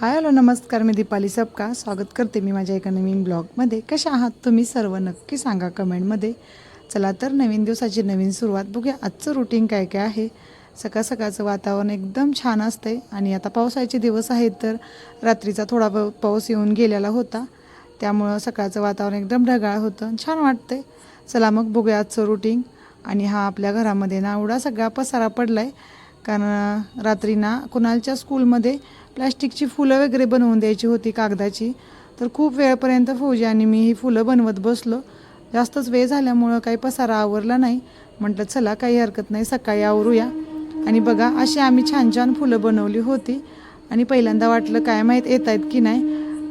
Hi hello नमस्कार मी दीपाली सपका. स्वागत करते मी माझ्या एका नवीन ब्लॉगमध्ये. कशा आहात तुम्ही सर्व? नक्की सांगा कमेंटमध्ये. चला तर नवीन दिवसाची नवीन सुरुवात बघूया. आजचं रुटीन काय काय आहे? सकाळ सकाळचं वातावरण एकदम छान असतंय. आणि आता पावसाचे दिवस आहेत तर रात्रीचा थोडा पाऊ- पाऊस येऊन गेलेला होता. त्यामुळं सकाळचं वातावरण एकदम ढगाळ होतं. छान वाटतंय. चला मग बघूया आजचं रुटीन आणि हा आपल्या घरामध्ये ना एवढा सगळा पसारा पडला आहे कारण रात्री ना कुणालच्या स्कूलमध्ये प्लॅस्टिकची फुलं वगैरे बनवून द्यायची होती कागदाची. तर खूप वेळपर्यंत फौजी आणि मी ही फुलं बनवत बसलो. जास्तच वेळ झाल्यामुळं काही पसारा आवरला नाही. म्हटलं चला काही हरकत नाही सकाळी आवरूया. आणि बघा अशी आम्ही छान छान फुलं बनवली होती. आणि पहिल्यांदा वाटलं काय माहीत येत आहेत की नाही.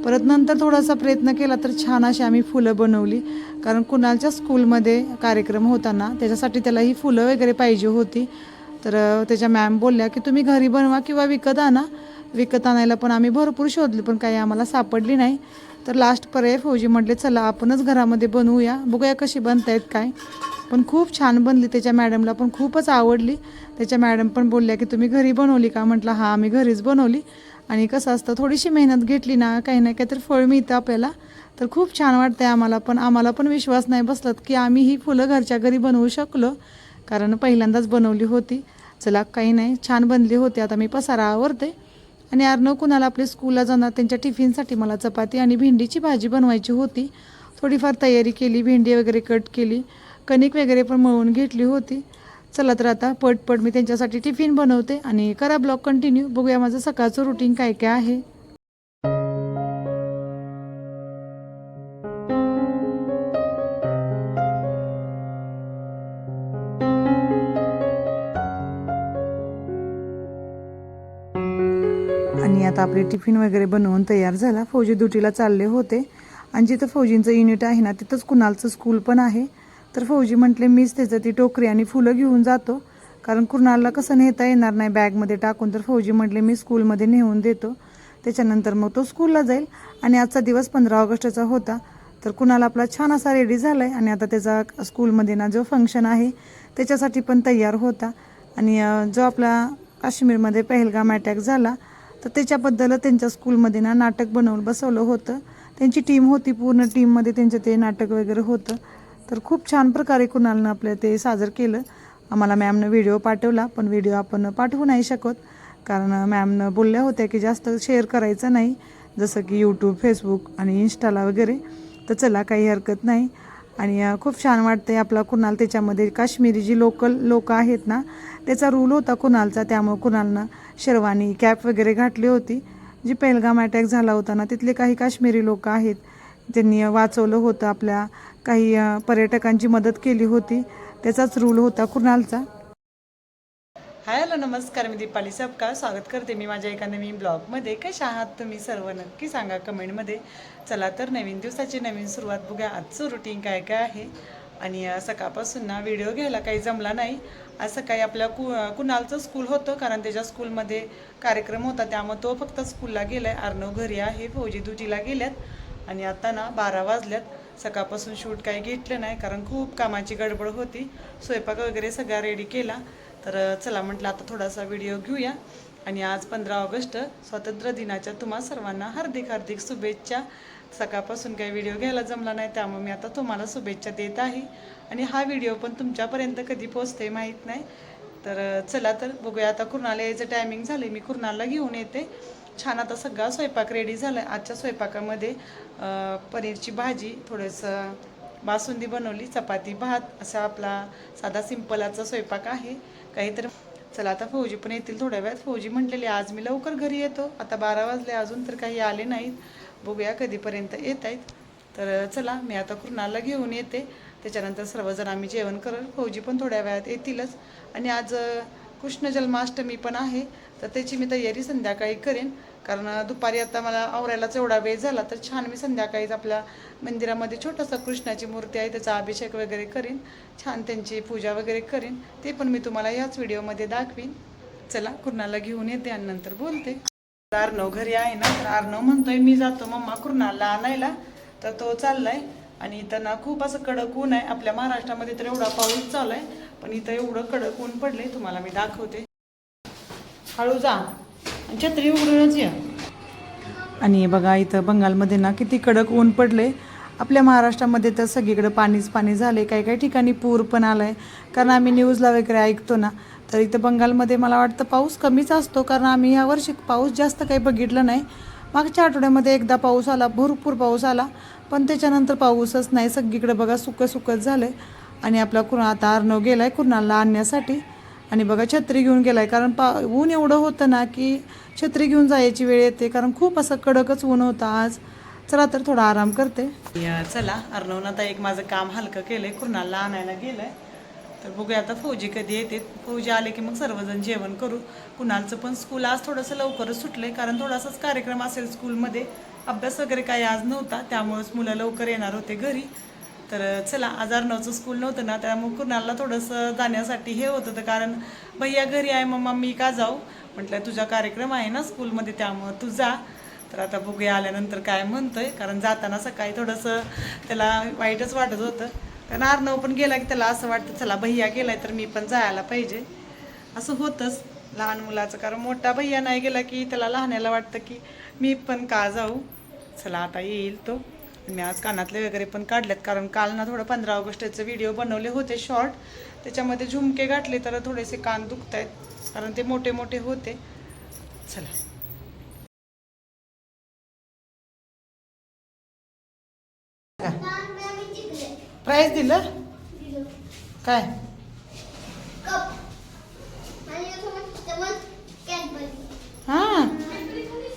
परत नंतर थोडासा प्रयत्न केला तर छान अशी आम्ही फुलं बनवली. कारण कुणालच्या स्कूलमध्ये कार्यक्रम होता ना त्याच्यासाठी त्याला ही फुलं वगैरे पाहिजे होती. तर त्याच्या मॅम बोलल्या की तुम्ही घरी बनवा किंवा विकत आणा. विकत आणायला पण आम्ही भरपूर शोधली पण काही आम्हाला सापडली नाही. तर लास्ट पर्याय फौजी म्हटले चला आपणच घरामध्ये बनवूया. बघूया कशी बनतायत काय. पण खूप छान बनली त्याच्या मॅडमला पण खूपच आवडली. त्याच्या मॅडम पण बोलल्या की तुम्ही घरी बनवली का? म्हटलं हां आम्ही घरीच बनवली. आणि कसं असतं थोडीशी मेहनत घेतली ना काही ना काहीतरी फळ मिळतं आपल्याला. तर खूप छान वाटतंय आम्हाला पण आम्हाला पण विश्वास नाही बसलात की आम्ही ही फुलं घरच्या घरी बनवू शकलो. कारण पहिल्यांदाच बनवली होती. चला काही नाही छान बनली होती. आता मी पसारा आवरते. आणि अर्णव कुणाला आपल्या स्कूलला जाणार त्यांच्या टिफिनसाठी मला चपाती आणि भेंडीची भाजी बनवायची होती. थोडीफार तयारी केली भेंडी वगैरे कट केली कणिक वगैरे पण मळून घेतली होती. चला तर आता पटपट मी त्यांच्यासाठी टिफिन बनवते आणि करा ब्लॉग कंटिन्यू बघूया माझं सकाळचं रुटीन काय काय आहे. आता आपले टिफिन वगैरे बनवून तयार झाला. फौजी ड्युटीला चालले होते. आणि जिथं फौजींचं युनिट आहे ना तिथंच कुणालचं स्कूल पण आहे. तर फौजी म्हटले मीच त्याचं ती टोकरी आणि फुलं घेऊन जातो. कारण कुणालला कसं नेता येणार नाही बॅगमध्ये टाकून. तर फौजी म्हटले मी स्कूलमध्ये नेऊन देतो. त्याच्यानंतर मग तो स्कूलला जाईल. आणि आजचा दिवस पंधरा ऑगस्टचा होता. तर कुणाला आपला छान असा रेडी झाला आहे आणि आता त्याचा स्कूलमध्ये ना जो फंक्शन आहे त्याच्यासाठी पण तयार होता. आणि जो आपला काश्मीरमध्ये पहलगाम अटॅक झाला तर त्याच्याबद्दल त्यांच्या स्कूलमध्ये ना नाटक बनवून बसवलं होतं. त्यांची टीम होती पूर्ण टीममध्ये त्यांचं ते नाटक वगैरे होतं. तर खूप छान प्रकारे कुणालनं आपलं ते सादर केलं. आम्हाला मॅमनं व्हिडिओ पाठवला पण व्हिडिओ आपण पाठवू नाही शकत. कारण मॅमनं बोलल्या होत्या की जास्त शेअर करायचं नाही. जसं की यूट्यूब फेसबुक आणि इंस्टाला वगैरे. तर चला काही हरकत नाही. आणि खूप छान वाटतंय आपला कुणाल त्याच्यामध्ये. काश्मीरी जी लोकल लोक आहेत ना त्याचा रूल होता कुणालचा. त्यामुळे कुणालनं शेरवानी कॅप वगैरे घातली होती. जी पेलगाम अटॅक झाला होता ना तिथले काही काश्मीरी लोक आहेत. त्यांनी वाचवलं होतं आपल्या काही पर्यटकांची मदत केली होती. त्याचाच रूल होता कुणालचा. हॅलो नमस्कार मी दीपाली सबका स्वागत करते मी माझ्या एका नवीन ब्लॉगमध्ये. कशा आहात तुम्ही सर्व? नक्की सांगा कमेंटमध्ये. चला तर नवीन दिवसाची नवीन सुरुवात बघूया. आजचं रुटीन काय काय आहे? आणि सकाळपासून ना व्हिडिओ घ्यायला काही जमला नाही. आज सकाळी आपल्या कु कुणालचं स्कूल होतं कारण त्याच्या स्कूलमध्ये कार्यक्रम होता. त्यामुळे तो फक्त स्कूलला गेला आहे अर्णव घरी आहे फौजी दुजीला गेल्यात. आणि आता ना बारा वाजल्यात. सकाळपासून शूट काही घेतलं नाही कारण खूप कामाची गडबड होती. स्वयंपाक वगैरे सगळा रेडी केला. तर चला म्हटलं आता थोडासा व्हिडिओ घेऊया. आणि आज पंधरा ऑगस्ट स्वातंत्र्य दिनाच्या तुम्हा सर्वांना हार्दिक हार्दिक शुभेच्छा. सकाळपासून काही व्हिडिओ घ्यायला जमला नाही त्यामुळे मी आता तुम्हाला शुभेच्छा देत आहे. आणि हा व्हिडिओ पण तुमच्यापर्यंत कधी पोचते माहीत नाही. तर चला तर बघूया आता कुर्नाला यायचं टायमिंग झालं मी कुर्नाला घेऊन येते. छान आता सगळा स्वयंपाक रेडी झाला आहे आजच्या स्वयंपाकामध्ये पनीरची भाजी थोडंसं बासुंदी बनवली चपाती भात असा आपला साधा सिंपलाचा स्वयंपाक आहे. काहीतरी चला आता फौजी पण येतील थोड्या वेळात. फौजी म्हटलेले आज मी लवकर घरी येतो. आता बारा वाजले अजून तर काही आले नाहीत. बघूया कधीपर्यंत येत आहेत तर चला मी आता कृणाला घेऊन येते. त्याच्यानंतर सर्वजण आम्ही जेवण करू फौजी पण थोड्या वेळात येतीलच. आणि आज कृष्ण जन्माष्टमी पण आहे. तर त्याची मी तयारी संध्याकाळी करेन. कारण दुपारी आता मला आवरायलाच एवढा वेळ झाला तर छान मी संध्याकाळीच आपल्या मंदिरामध्ये छोटंसं कृष्णाची मूर्ती आहे त्याचा अभिषेक वगैरे करेन छान त्यांची पूजा वगैरे करीन ते पण मी तुम्हाला याच व्हिडिओमध्ये दाखवीन. चला कुर्णाला घेऊन येते आणि नंतर बोलते. अर्णव घरी आहे ना तर अर्णव म्हणतोय मी जातो मम्मा कुर्णाला आणायला. तर तो चाललाय आणि इथं ना खूप असं कडक ऊन आहे. आपल्या महाराष्ट्रामध्ये तर एवढा पाऊस चालू आहे पण इथं एवढं कडक ऊन पडले तुम्हाला मी दाखवते. हळू जा. छत्री उघडूनच या आणि बघा इथं बंगालमध्ये ना किती कडक ऊन पडले आपल्या महाराष्ट्रामध्ये तर सगळीकडे पाणीच पाणी झाले काही काही ठिकाणी पूर पण आला आहे कारण आम्ही न्यूजला वगैरे ऐकतो ना तर इथं बंगालमध्ये मला वाटतं पाऊस कमीच असतो. कारण आम्ही यावर्षी पाऊस जास्त काही बघितलं नाही. मागच्या आठवड्यामध्ये एकदा पाऊस आला भरपूर पाऊस आला. पण त्याच्यानंतर पाऊसच नाही. सगळीकडे बघा सुकं सुकच झालं आणि आपला कुणा आता अर्णव गेला आहे कुणाला आणण्यासाठी. आणि बघा छत्री घेऊन गेलाय. कारण पा ऊन एवढं होतं ना की छत्री घेऊन जायची वेळ येते. कारण खूप असं कडकच ऊन होतं आज. चला तर थोडा आराम करते. या चला. अर्णवनं आता एक माझं काम हलकं केलंय. कुणाला आणायला गेलंय. तर बघूया आता फौजी कधी येते. फौजी आले की मग सर्वजण जेवण करू. कुणालचं पण स्कूल आज थोडंसं लवकरच सुटलंय. कारण थोडासाच कार्यक्रम असेल स्कूलमध्ये अभ्यास वगैरे काही आज नव्हता. त्यामुळेच मुलं लवकर येणार होते घरी. तर चला आज अर्णवचं स्कूल नव्हतं ना त्यामुळे कुणाला थोडंसं जाण्यासाठी हे होतं होतं. कारण भैया घरी आहे मम्मा मी का जाऊ? म्हटलं तुझा कार्यक्रम आहे ना स्कूलमध्ये त्यामुळं तू जा. तर आता बघूया आल्यानंतर काय म्हणतोय. कारण जाताना सकाळी थोडंसं त्याला वाईटच वाटत होतं. कारण आर्नव पण गेला की त्याला असं वाटतं चला भैया गेलाय तर मी पण जायला पाहिजे. असं होतंच लहान मुलाचं. कारण मोठा भैया नाही गेला की त्याला लहानाला वाटतं की मी पण का जाऊ? चला आता येईल तो. मी आज कानातले वगैरे पण काढलेत कारण काल ना थोडं पंधरा ऑगस्टचे व्हिडिओ बनवले होते शॉर्ट त्याच्यामध्ये झुमके घातले तर थोडेसे कान दुखत आहेत कारण ते मोठे मोठे होते. चला. प्राईज दिलं? काय? हां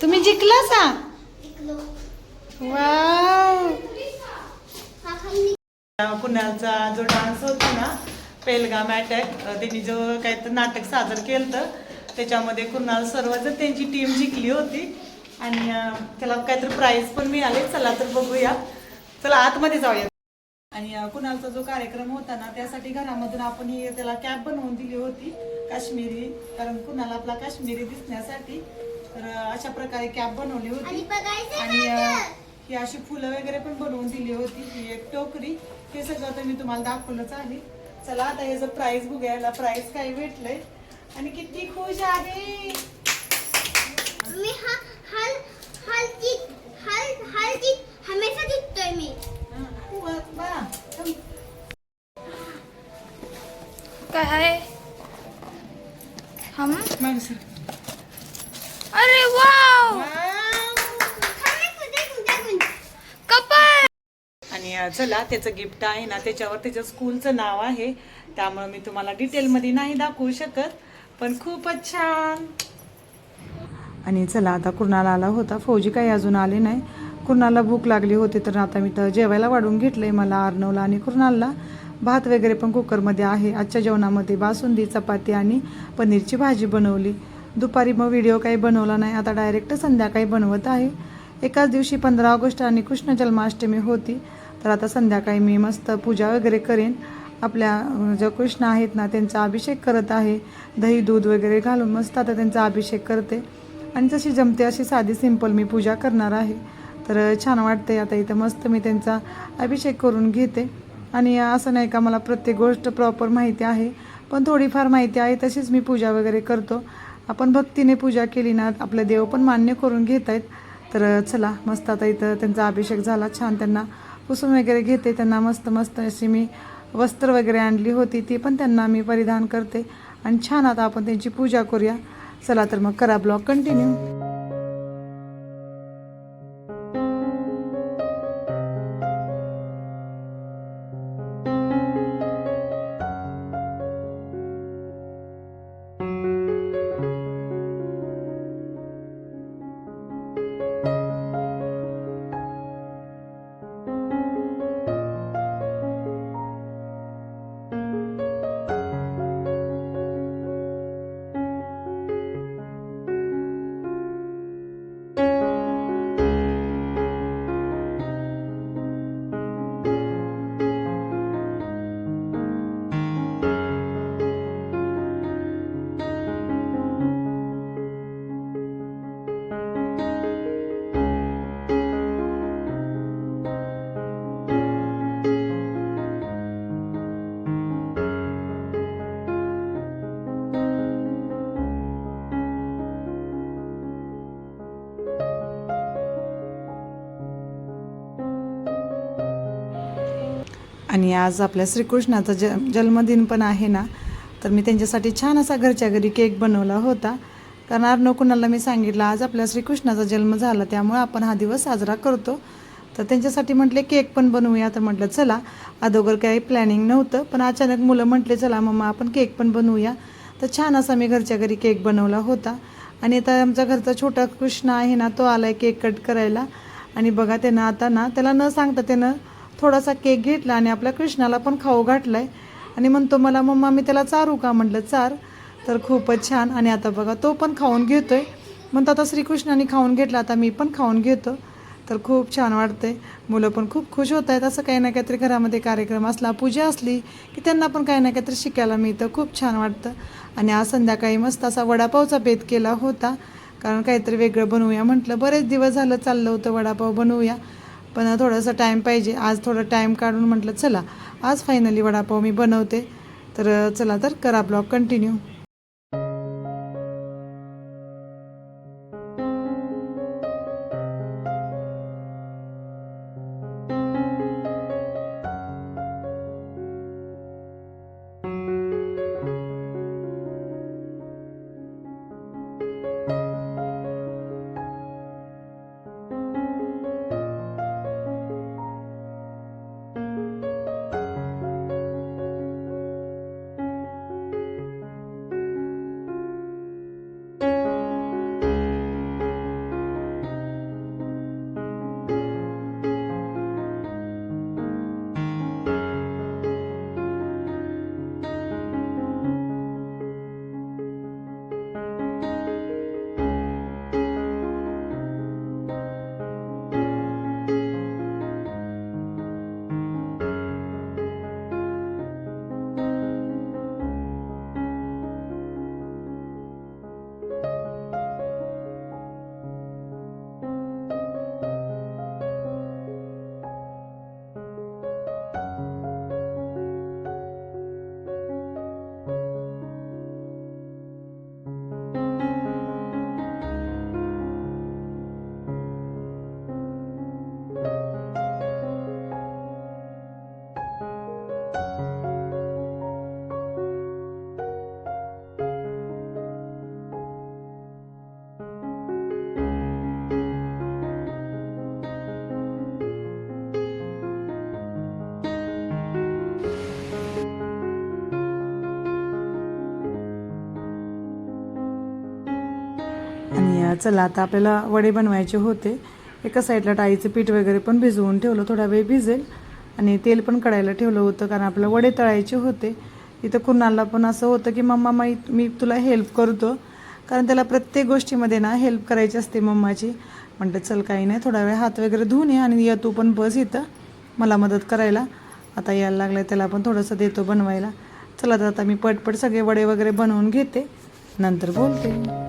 तुम्ही जिंकला सा? वाव पुण्याचा जो डान्स होता ना पेलगाम अटॅक त्यांनी जो काही तर नाटक सादर केलं तर त्याच्यामध्ये कुणाल सर्वजण त्यांची टीम जिंकली होती. आणि त्याला काहीतरी प्राईज पण मिळाले. चला तर बघूया. चला आतमध्ये जाऊया. आणि कुणालचा जो कार्यक्रम होता ना त्यासाठी घरामधून आपण ही त्याला कॅब बनवून दिली होती काश्मीरी. कारण कुणाला आपला काश्मीरी दिसण्यासाठी तर अशा प्रकारे कॅब बनवली होती. आणि ही अशी फुलं वगैरे पण बनवून दिली होती ही एक टोकरी. हे सगळं तर मी तुम्हाला दाखवलंच आहे. चला आता याचं प्राइस बघूया याला प्राइस काय भेटलंय? आणि किती खुश आहे! मी हा हल हल जीत हल हल जीत हमेशा मी. हा, वा- वा. काय आहे? हम. अरे वाव वाव. कपल आणि अं, चला त्याचं गिफ्ट आहे ना त्याच्यावर त्याच्या स्कूलचं नाव आहे. त्यामुळे मी तुम्हाला डिटेलमध्ये नाही दाखवू शकत पण खूपच छान. आणि चला आता कुणाला आला होता? फौजी काही अजून आले नाही. कुणाला भूक लागली होती तर आता मी तर जेवायला वाढून घेतलंय मला अर्णवला आणि कुणाला भात वगैरे पण कुकरमध्ये आहे. आजच्या जेवणामध्ये बासुंदी चपाती आणि पनीरची भाजी बनवली. दुपारी मग व्हिडिओ काही बनवला नाही. आता डायरेक्ट संध्याकाळी बनवत आहे. एकाच दिवशी पंधरा ऑगस्ट आणि कृष्ण जन्माष्टमी होती. तर आता संध्याकाळी मी मस्त पूजा वगैरे करेन. आपल्या ज्या कृष्ण आहेत ना त्यांचा अभिषेक करत आहे. दही दूध वगैरे घालून मस्त आता त्यांचा अभिषेक करते. आणि जशी जमते अशी साधी सिंपल मी पूजा करणार आहे. तर छान वाटते आता इथं मस्त मी त्यांचा अभिषेक करून घेते. आणि असं नाही का मला प्रत्येक गोष्ट प्रॉपर माहिती आहे. पण थोडीफार माहिती आहे तशीच मी पूजा वगैरे करतो. आपण भक्तीने पूजा केली ना आपलं देव पण मान्य करून घेत आहेत तर चला मस्त आता इथं त्यांचा अभिषेक झाला. छान त्यांना पुसून वगैरे घेते त्यांना मस्त मस्त अशी मी वस्त्र वगैरे आणली होती ती पण त्यांना मी परिधान करते. आणि छान आता आपण त्यांची पूजा करूया. चला तर मग करा ब्लॉग कंटिन्यू आणि आज आपल्या श्रीकृष्णाचा ज जन्मदिन पण आहे ना तर मी त्यांच्यासाठी छान असा घरच्या घरी केक बनवला होता. कारण अर्णव कुणाला मी सांगितलं आज आपल्या श्रीकृष्णाचा जन्म झाला त्यामुळे आपण हा दिवस साजरा करतो. तर त्यांच्यासाठी म्हटले केक पण बनवूया. तर म्हटलं चला. अगोदर काही प्लॅनिंग नव्हतं पण अचानक मुलं म्हटले चला मम्मा आपण केक पण बनवूया. तर छान असा मी घरच्या घरी केक बनवला होता. आणि आता आमच्या घरचा छोटा कृष्ण आहे ना तो आला आहे केक कट करायला. आणि बघा त्यानं आता ना त्याला न सांगता त्यानं थोडासा केक घेतला आणि आपल्या कृष्णाला पण खाऊ घातलाय. आणि म्हणतो मला मम्मा मी त्याला चारू का? म्हटलं चार. तर खूपच छान. आणि आता बघा तो पण खाऊन घेतोय. म्हणतो आता श्रीकृष्णाने खाऊन घेतला आता मी पण खाऊन घेतो. तर खूप छान वाटतंय. मुलं पण खूप खुश होत आहेत. असं काही ना काहीतरी घरामध्ये कार्यक्रम असला पूजा असली की त्यांना पण काही ना काहीतरी शिकायला मिळतं. खूप छान वाटतं. आणि आज संध्याकाळी मस्त असा वडापावचा बेत केला होता. कारण काहीतरी वेगळं बनवूया म्हटलं. बरेच दिवस झालं चाललं होतं वडापाव बनवूया. पण थोडासा टाईम पाहिजे. आज थोडं टाईम काढून म्हटलं चला आज फायनली वडापाव मी बनवते. तर चला तर करा ब्लॉग कंटिन्यू चला आता आपल्याला वडे बनवायचे होते. एका साईडला डाळीचं पीठ वगैरे पण भिजवून ठेवलं थोडा वेळ भिजेल. आणि तेल पण कढायला ठेवलं होतं कारण आपल्याला वडे तळायचे होते. इथं कुणाला पण असं होतं की मम्मा माई मी तुला हेल्प करतो. कारण त्याला प्रत्येक गोष्टीमध्ये ना हेल्प करायची असते मम्माची. म्हणतं चल काही नाही थोडा वेळ हात वगैरे धुवून ये आणि ये तू पण बस इथं. मला मदत करायला. आता यायला लागलं त्याला पण थोडंसं देतो बनवायला. चला तर आता मी पटपट सगळे वडे वगैरे बनवून घेते. नंतर बोलते.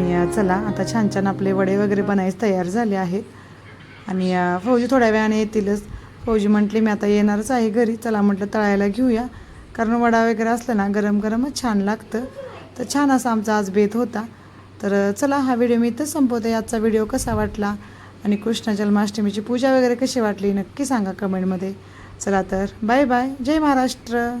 आणि चला आता छान छान आपले वडे वगैरे बनायच तयार झाले आहेत. आणि फौजी थोड्या वेळाने येतीलच. फौजी म्हटली मी आता येणारच आहे घरी. चला म्हटलं तळायला घेऊया. कारण वडा वगैरे असलं ना गरम गरमच छान लागतं. तर छान असा आमचा आज बेत होता. तर चला हा व्हिडिओ मी इथंच संपवते. आजचा व्हिडिओ कसा वाटला? आणि कृष्ण जन्माष्टमीची पूजा वगैरे कशी वाटली? नक्की सांगा कमेंटमध्ये. चला तर बाय बाय. जय महाराष्ट्र.